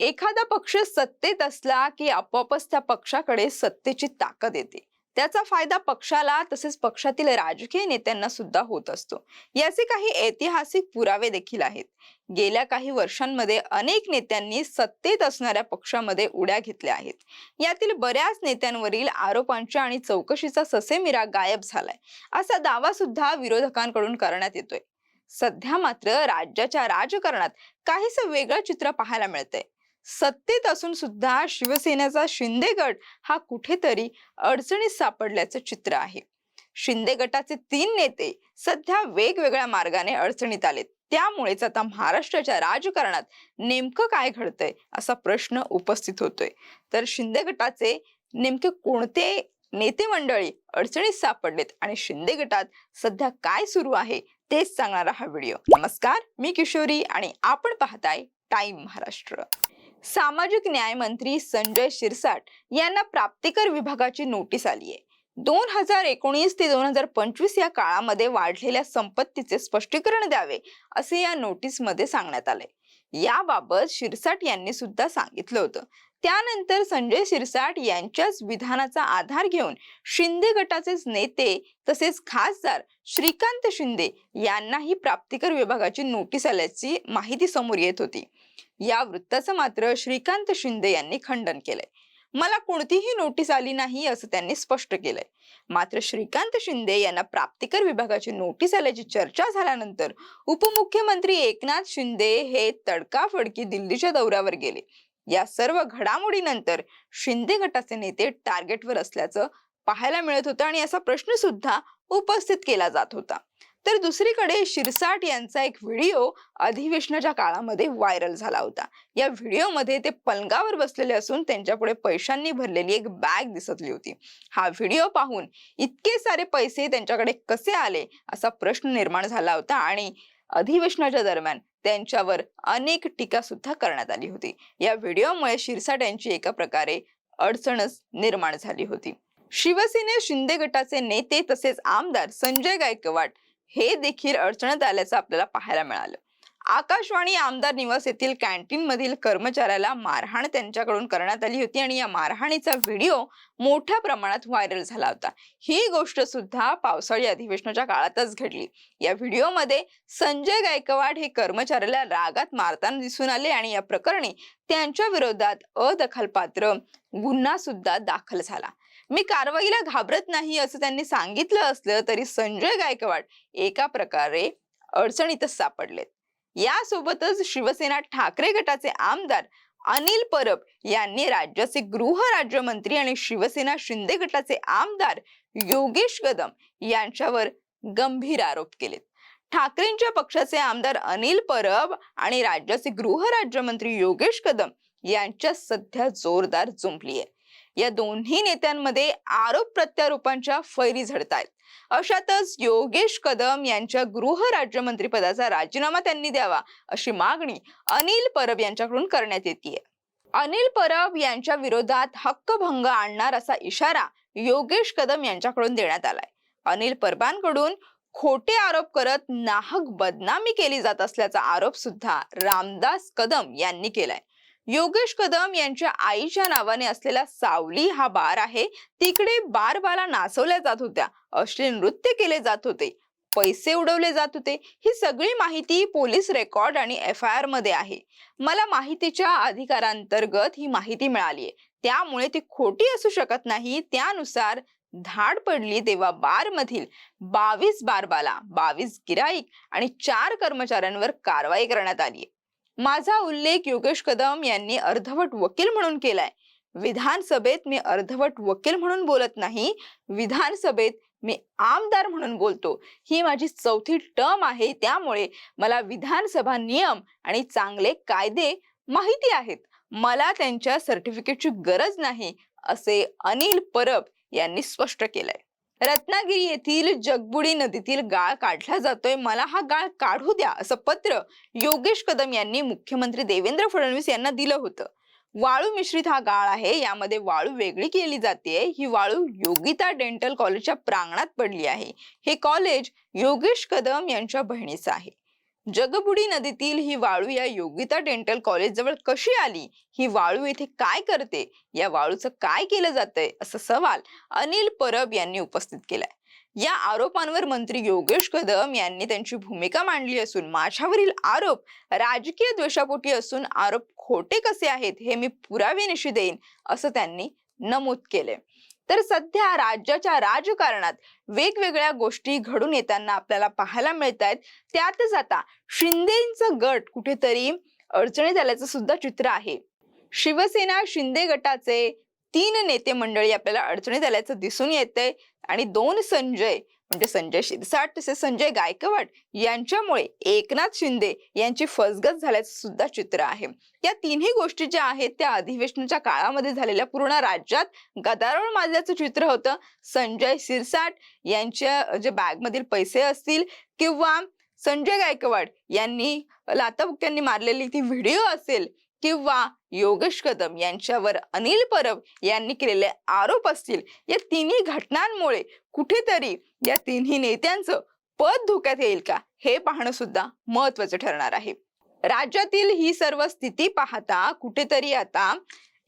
एखादा पक्ष सत्तेत असला की आपोआपच त्या पक्षाकडे सत्तेची ताकद येते. त्याचा फायदा पक्षाला तसेच पक्षातील राजकीय नेत्यांना सुद्धा होत असतो. याचे काही ऐतिहासिक पुरावे देखील आहेत. गेल्या काही वर्षांमध्ये अनेक नेत्यांनी सत्तेत असणाऱ्या पक्षामध्ये उड्या घेतल्या आहेत. यातील बऱ्याच नेत्यांवरील आरोपांच्या आणि चौकशीचा ससेमिरा गायब झालाय. असा दावा सुद्धा विरोधकांकडून करण्यात येतोय. सध्या मात्र राज्याच्या राजकारणात काहीसं वेगळं चित्र पाहायला मिळतंय. सत्तेत असून सुद्धा शिवसेनेचा शिंदे गट हा कुठेतरी अडचणीत सापडल्याचं चित्र आहे. शिंदे गटाचे तीन नेते सध्या वेगवेगळ्या मार्गाने अडचणीत आलेत. त्यामुळेच आता महाराष्ट्राच्या राजकारणात नेमकं काय घडतंय असा प्रश्न उपस्थित होतोय. तर शिंदे गटाचे नेमके कोणते नेते मंडळी अडचणीत सापडलेत आणि शिंदे गटात सध्या काय सुरू आहे तेच सांगणारा हा व्हिडिओ. नमस्कार मी किशोरी आणि आपण पाहताय टाइम महाराष्ट्र. सामाजिक न्याय मंत्री संजय शिरसाट यांना प्राप्तिकर विभागाची नोटीस आली आहे. दोन हजार एकोणीस ते दोन हजार पंचवीस या काळामध्ये वाढलेल्या संपत्तीचे स्पष्टीकरण द्यावे असे या नोटीसमध्ये सांगण्यात आले याबाबत शिरसाट यांनी सुद्धा सांगितलं होतं. त्यानंतर संजय शिरसाट यांच्याच विधानाचा आधार घेऊन शिंदे गटाचेच नेते तसेच खासदार श्रीकांत शिंदे यांनाही प्राप्तिकर विभागाची नोटीस आल्याची माहिती समोर येत होती. या वृत्ताचं मात्र श्रीकांत शिंदे यांनी खंडन केलंय. मला कोणतीही नोटीस आली नाही असं त्यांनी स्पष्ट केलंय. मात्र श्रीकांत शिंदे यांना प्राप्तिकर विभागाची नोटीस आल्याची चर्चा झाल्यानंतर उपमुख्यमंत्री एकनाथ शिंदे हे तडकाफडकी दिल्लीच्या दौऱ्यावर गेले. या सर्व घडामोडीनंतर शिंदे गटाचे नेते टार्गेटवर असल्याचं पाहायला मिळत होतं आणि असा प्रश्न सुद्धा उपस्थित केला जात होता. तर दुसरीकडे शिरसाट यांचा एक व्हिडिओ अधिवेशनाच्या काळामध्ये व्हायरल झाला होता. या व्हिडिओमध्ये ते पलंगावर बसलेले असून त्यांच्यापुढे पैशांनी भरलेली एक बॅग दिसतली होती. हा व्हिडिओ पाहून इतके सारे पैसे त्यांच्याकडे कसे आले असा प्रश्न निर्माण झाला होता आणि अधिवेशनाच्या दरम्यान त्यांच्यावर अनेक टीका सुद्धा करण्यात आली होती. या व्हिडिओमुळे शिरसाट यांची एका प्रकारे अडचणच निर्माण झाली होती. शिवसेने शिंदे गटाचे नेते तसेच आमदार संजय गायकवाड हे देखील अडचणीत आल्याचं आपल्याला पाहायला मिळालं. आकाशवाणी आमदार निवास येथील कॅन्टीन मधील कर्मचाऱ्याला मारहाण त्यांच्याकडून करण्यात आली होती आणि या मारहाणीचा व्हिडिओ मोठ्या प्रमाणात व्हायरल झाला होता. ही गोष्ट सुद्धा पावसाळी अधिवेशनाच्या काळातच घडली. या व्हिडिओमध्ये संजय गायकवाड हे कर्मचाऱ्याला रागात मारताना दिसून आले आणि या प्रकरणी त्यांच्या विरोधात अदखलपात्र गुन्हा सुद्धा दाखल झाला. मी कारवाईला घाबरत नाही असं त्यांनी सांगितलं असलं तरी संजय गायकवाड एका प्रकारे अडचणीतच सापडलेत. यासोबतच शिवसेना ठाकरे गटाचे आमदार अनिल परब यांनी राज्याचे गृह राज्यमंत्री आणि शिवसेना शिंदे गटाचे आमदार योगेश कदम यांच्यावर गंभीर आरोप केलेत. ठाकरेंच्या पक्षाचे आमदार अनिल परब आणि राज्याचे गृह राज्यमंत्री योगेश कदम यांच्यात सध्या जोरदार जुंपली आहे या दोन्ही नेत्यांमध्ये आरोप प्रत्यारोपांच्या फैरी झडतायत. अशातच योगेश कदम यांच्या गृह राज्यमंत्री पदाचा राजीनामा त्यांनी द्यावा अशी मागणी अनिल परब यांच्याकडून करण्यात येते अनिल परब यांच्या विरोधात हक्कभंग आणणार असा इशारा योगेश कदम यांच्याकडून देण्यात आलाय. अनिल परबांकडून खोटे आरोप करत नाहक बदनामी केली जात असल्याचा आरोप सुद्धा रामदास कदम यांनी केलाय. योगेश कदम यांच्या आईच्या नावाने असलेला सावली हा बार आहे. तिकडे बारबाला नाचवल्या जात होत्या. अश्लील नृत्य केले जात होते. पैसे उडवले जात होते. ही सगळी माहिती पोलीस रेकॉर्ड आणि एफ आय आरमध्ये आहे. मला माहितीच्या अधिकारांतर्गत ही माहिती मिळाली आहे त्यामुळे ती खोटी असू शकत नाही. त्यानुसार धाड पडली तेव्हा बार मधील बावीस बारबाला बावीस गिराईक आणि चार कर्मचाऱ्यांवर कारवाई करण्यात आली आहे माझा उल्लेख योगेश कदम यांनी अर्धवट वकील म्हणून केलाय. विधानसभेत मी अर्धवट वकील म्हणून बोलत नाही. विधानसभेत मी आमदार म्हणून बोलतो. ही माझी चौथी टर्म आहे. त्यामुळे मला विधानसभा नियम आणि चांगले कायदे माहिती आहेत. मला त्यांच्या सर्टिफिकेटची गरज नाही असे अनिल परब यांनी स्पष्ट केलंय. रत्नागिरी येथील जगबुडी नदीतील गाळ काढला जातोय. मला हा गाळ काढू द्या असं पत्र योगेश कदम यांनी मुख्यमंत्री देवेंद्र फडणवीस यांना दिलं होतं. वाळू मिश्रित हा गाळ आहे यामध्ये वाळू वेगळी केली जाते. ही वाळू योगिता डेंटल कॉलेजच्या प्रांगणात पडली आहे. हे कॉलेज योगेश कदम यांच्या बहिणीचं आहे. जगबुडी नदीतील ही वाळू या योगिता डेंटल कॉलेज जवळ कशी आली? ही वाळू येथे काय करते? या वाळूचं काय केलं जातंय? असा सवाल अनिल परब यांनी उपस्थित केलाय. या आरोपांवर मंत्री योगेश कदम यांनी त्यांची भूमिका मांडली असून माझ्यावरील आरोप राजकीय द्वेषापोटी असून आरोप खोटे कसे आहेत हे मी पुराव्यानिशी देईन असं त्यांनी नमूद केले तर सध्या राज्याच्या राजकारणात वेगवेगळ्या गोष्टी घडून येताना आपल्याला पाहायला मिळत आहेत त्यातच आता शिंदेचं गट कुठेतरी अडचणीत आल्याचं सुद्धा चित्र आहे. शिवसेना शिंदे गटाचे तीन नेते मंडळी आपल्याला अडचणीत आल्याचं दिसून येते आणि दोन संजय म्हणजे संजय शिरसाट तसेच संजय गायकवाड यांच्यामुळे एकनाथ शिंदे यांची फसगत झाल्याचं सुद्धा चित्र आहे. या तिन्ही गोष्टी ज्या आहेत त्या अधिवेशनाच्या काळामध्ये झालेल्या पूर्ण राज्यात गदारोळ माजल्याचं चित्र होतं. संजय शिरसाट यांच्या जे बॅग मधील पैसे असतील किंवा संजय गायकवाड यांनी लाताबुक्यांनी मारलेली ती व्हिडिओ असेल किंवा योगेश कदम यांच्यावर अनिल परब यांनी केलेले आरोप असतील या तिन्ही घटनांमुळे कुठेतरी या तिन्ही नेत्यांचं पद धोक्यात येईल का? हे पाहणं सुद्धा महत्वाचं ठरणार आहे. राज्यातील ही सर्व स्थिती पाहता कुठेतरी आता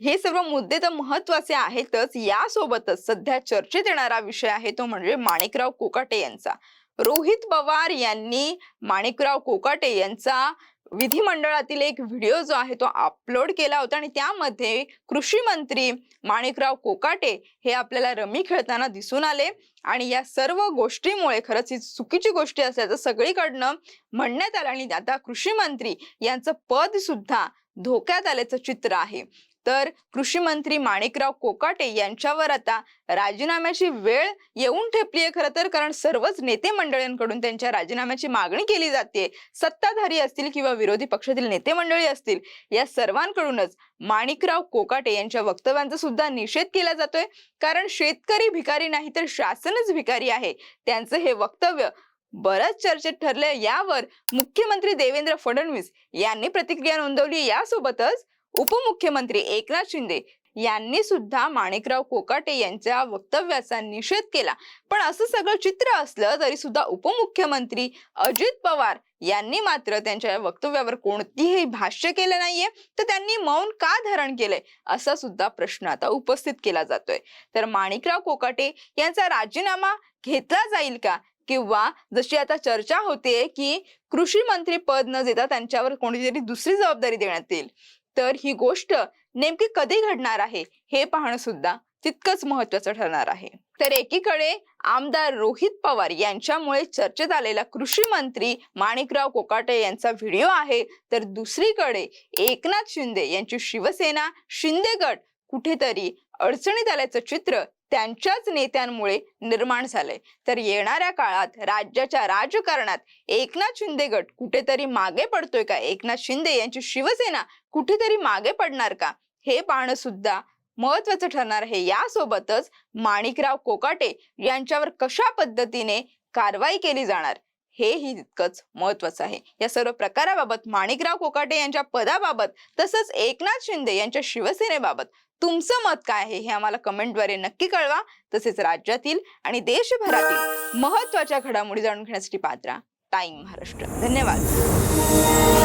हे सर्व मुद्दे तर महत्त्वाचे आहेतच. यासोबतच सध्या चर्चेत येणारा विषय आहे तो म्हणजे माणिकराव कोकाटे यांचा. रोहित पवार यांनी माणिकराव कोकाटे यांचा विधिमंडळातील एक व्हिडिओ जो आहे तो अपलोड केला होता आणि त्यामध्ये कृषी मंत्री माणिकराव कोकाटे हे आपल्याला रमी खेळताना दिसून आले. आणि या सर्व गोष्टीमुळे खरंच ही चुकीची गोष्टी असल्याचं सगळीकडनं म्हणण्यात आलं आणि आता कृषी मंत्री यांचं पद सुद्धा धोक्यात आल्याचं चित्र आहे. तर कृषी मंत्री माणिकराव कोकाटे यांच्यावर आता राजीनाम्याची वेळ येऊन ठेपली आहे खरं तर कारण सर्वच नेते मंडळींकडून त्यांच्या राजीनाम्याची मागणी केली जाते. सत्ताधारी असतील किंवा विरोधी पक्षातील नेते मंडळी असतील या सर्वांकडूनच माणिकराव कोकाटे यांच्या वक्तव्यांचा सुद्धा निषेध केला जातोय. कारण शेतकरी भिकारी नाही तर शासनच भिकारी आहे. त्यांचं हे वक्तव्य बरंच चर्चेत ठरलंय. यावर मुख्यमंत्री देवेंद्र फडणवीस यांनी प्रतिक्रिया नोंदवली. यासोबतच उपमुख्यमंत्री एकनाथ शिंदे यांनी सुद्धा माणिकराव कोकाटे यांच्या वक्तव्याचा निषेध केला. पण असं सगळं चित्र असलं तरी सुद्धा उपमुख्यमंत्री अजित पवार यांनी मात्र त्यांच्या वक्तव्यावर कोणतीही भाष्य केलं नाहीये. तर त्यांनी मौन का धारण केलंय? असा सुद्धा प्रश्न आता उपस्थित केला जातोय. तर माणिकराव कोकाटे यांचा राजीनामा घेतला जाईल का? किंवा जशी आता चर्चा होते की कृषी मंत्री पद न देता त्यांच्यावर कोणतीतरी दुसरी जबाबदारी देण्यात येईल. तर ही गोष्ट नेमकी कधी घडणार आहे हे पाहणं सुद्धा तितकंच महत्वाचं ठरणार आहे. तर एकीकडे आमदार रोहित पवार यांच्यामुळे चर्चेत आलेला कृषी मंत्री माणिकराव कोकाटे यांचा व्हिडिओ आहे तर दुसरीकडे एकनाथ शिंदे यांची शिवसेना शिंदे गट कुठेतरी अडचणीत आल्याचं चित्र त्यांच्याच नेत्यांमुळे निर्माण झालंय. तर येणाऱ्या काळात राज्याच्या राजकारणात एकनाथ शिंदे गट कुठेतरी मागे पडतोय का? एकनाथ शिंदे यांची शिवसेना कुठेतरी मागे पडणार का? हे पाहणं सुद्धा महत्वाचं ठरणार आहे. यासोबतच माणिकराव कोकाटे यांच्यावर कशा पद्धतीने कारवाई केली जाणार? हेही तितकंच महत्वाचं आहे. या सर्व प्रकाराबाबत माणिकराव कोकाटे यांच्या पदाबाबत तसंच एकनाथ शिंदे यांच्या शिवसेनेबाबत तुमचं मत काय आहे हे आम्हाला कमेंटद्वारे नक्की कळवा. तसेच राज्यातील आणि देशभरातील महत्त्वाच्या घडामोडी जाणून घेण्यासाठी पात्रा टाइम महाराष्ट्र. धन्यवाद.